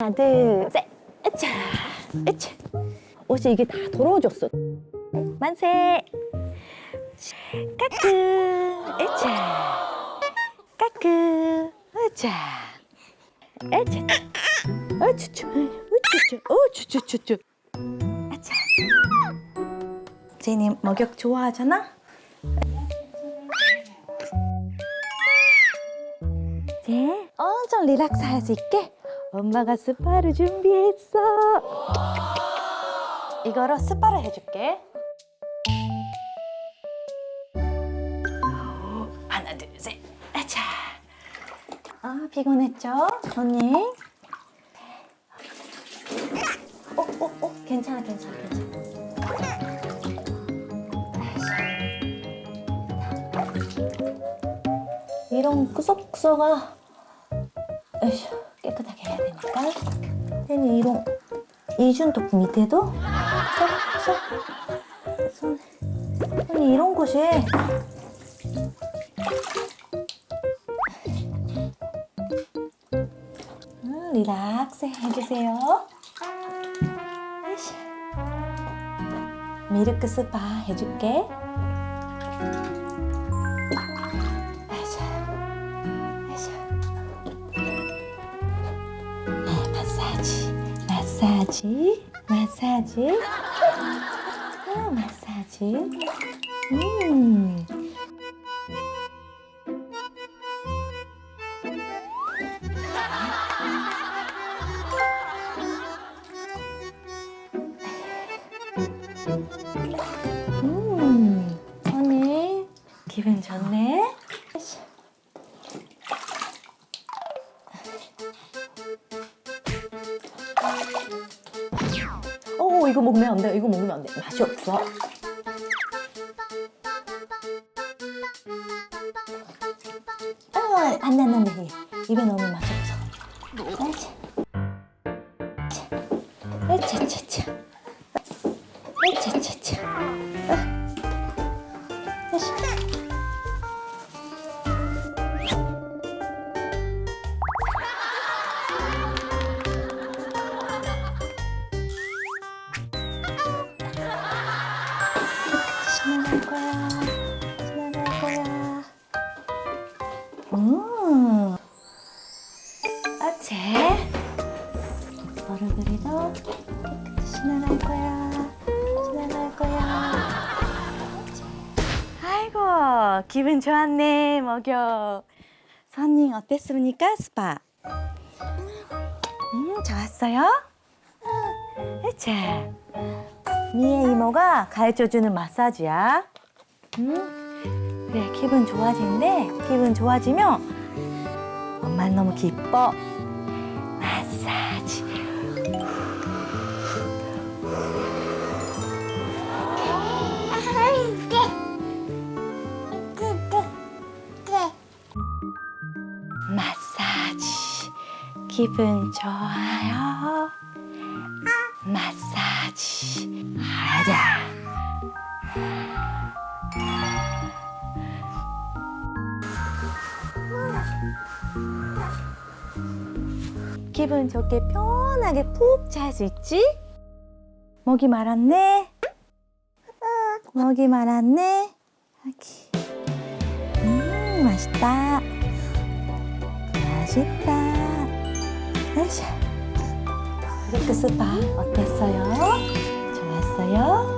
하나, 둘, 셋. 으차, 으차. 어제 이게 다 돌아오졌어. 만세. 까끄, 으차. 까끄, 으차. 으차. 으차차, 으차차, 으차차차차. 아차. 제니 목욕 좋아하잖아? 이제 엄청 리락스 할 수 있게 엄마가 스파를 준비했어. 이거로 스파를 해줄게. 하나, 둘, 셋. 아차. 아, 피곤했죠? 언니? 어, 어, 어, 괜찮아, 괜찮아, 괜찮아. 이런 구석구석아 에휴, 깨끗하게 해야 되니까. 괜히 이런 이중독 밑에도 쏙쏙 손. 손이 이런 곳에. 음, 리락스 해주세요. 아이씨. 미르크 스파 해줄게 마사지, 마사지, 아, 마사지. 음. 음, 언니 기분 좋네. 어, 이거 먹으면 안 돼. 이거 먹으면 안 돼. 맛이 없어. 아, 안 돼, 안 돼, 안 돼. 입에 넣으면 맛이 없어. 아이차차차. 아이차차차. 아이차. 지나갈 거야. 지나갈 거야. 음. 어째? 깨끗이 지나갈 거야. 지나갈 거야. 아이고, 기분 좋았네, 먹여. 선님 어땠습니까, 스파? 음, 좋았어요? 어째. 미애 이모가 가르쳐주는 마사지야. 응? 그래, 기분 좋아지는데, 기분 좋아지면 엄마는 너무 기뻐. 마사지. 마사지. 기분 좋아요. 마사지. 하자. 기분 좋게 편하게 푹 잘 수 있지? 먹이 말았네. 먹이 말았네. 음, 맛있다. 맛있다. 아이샤. 이렇게 스파 어땠어요? 좋았어요?